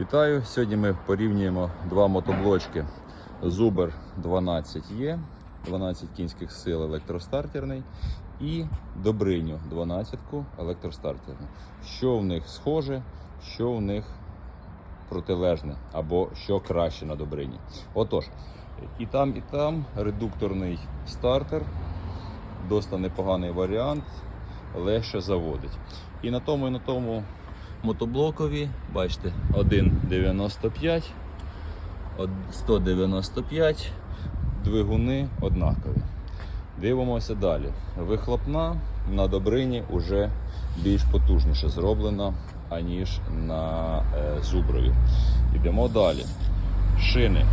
Вітаю! Сьогодні ми порівнюємо два мотоблочки Zuber 12E, 12 кінських сил електростартерний і Добриню 12 електростартерний. Що в них схоже, що в них протилежне або що краще на Добрині. Отож, і там, і там редукторний стартер, досить непоганий варіант, легше заводить. І на тому, і на тому мотоблокові, бачите, 1,95, 195, двигуни однакові. Дивимося далі. Вихлопна на Добрині вже більш потужніше зроблена, аніж на е, Зуброві. Йдемо далі. Шини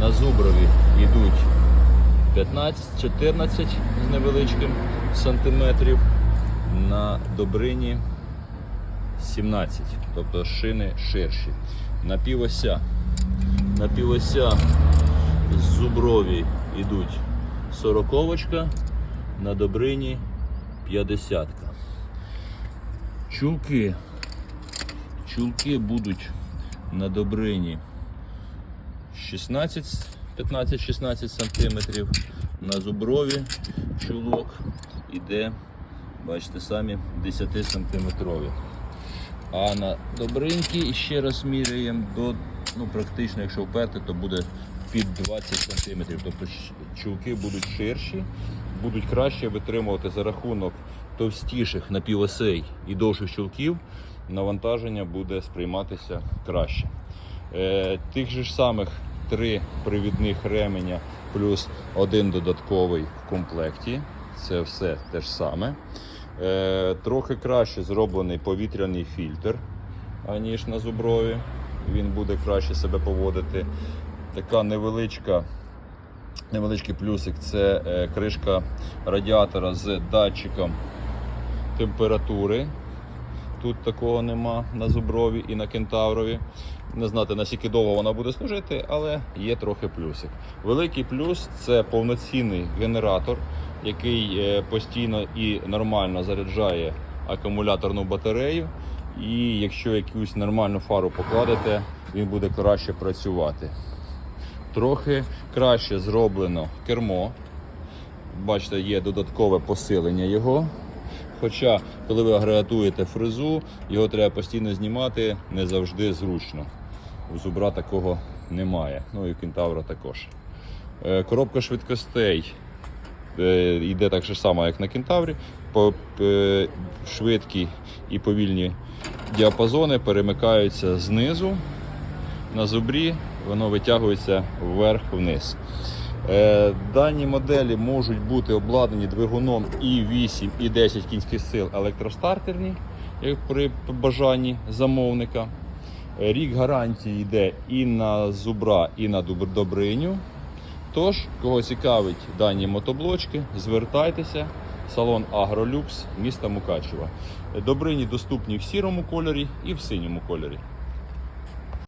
на Зуброві йдуть 15-14 з невеличким сантиметрів. На Добрині 17, тобто шини ширші. Напівося. Напівося з зуброві йдуть 40 на добрині 50. Чулки. Чулки будуть на добрині 16, 15-16 сантиметрів. На зуброві чулок іде, бачите самі, 10 сантиметрові. А на добринки ще раз міряємо до, ну практично, якщо вперти, то буде під 20 см. Тобто чулки будуть ширші, будуть краще витримувати за рахунок товстіших напівосей і довших чулків. Навантаження буде сприйматися краще. Е, тих же ж самих три привідних ременя плюс один додатковий в комплекті. Це все те ж саме. Е, трохи краще зроблений повітряний фільтр, аніж на зуброві. Він буде краще себе поводити. Така невеличка, невеличкий плюсик це е, кришка радіатора з датчиком температури. Тут такого нема на зуброві і на кентаврові. Не знати наскільки довго вона буде служити, але є трохи плюсик. Великий плюс це повноцінний генератор, який е, постійно і нормально заряджає акумуляторну батарею. І якщо якусь нормальну фару покладете, він буде краще працювати. Трохи краще зроблено кермо. Бачите, є додаткове посилення його. Хоча, коли ви агрегатуєте фрезу, його треба постійно знімати не завжди зручно. У зубра такого немає. Ну і у кентавра також. Е, Коробка швидкостей е, йде так же само, як на кентаврі. Е, швидкі і повільні діапазони перемикаються знизу на зубрі, воно витягується вверх-вниз. Е, Дані моделі можуть бути обладнані двигуном і 8, і 10 кінських сил електростартерні, при бажанні замовника. Е, Рік гарантії йде і на зубра, і на добриню. Тож, кого цікавить дані мотоблочки, звертайтеся. Салон Агролюкс міста Мукачева. Добрині доступні в сірому кольорі і в синьому кольорі.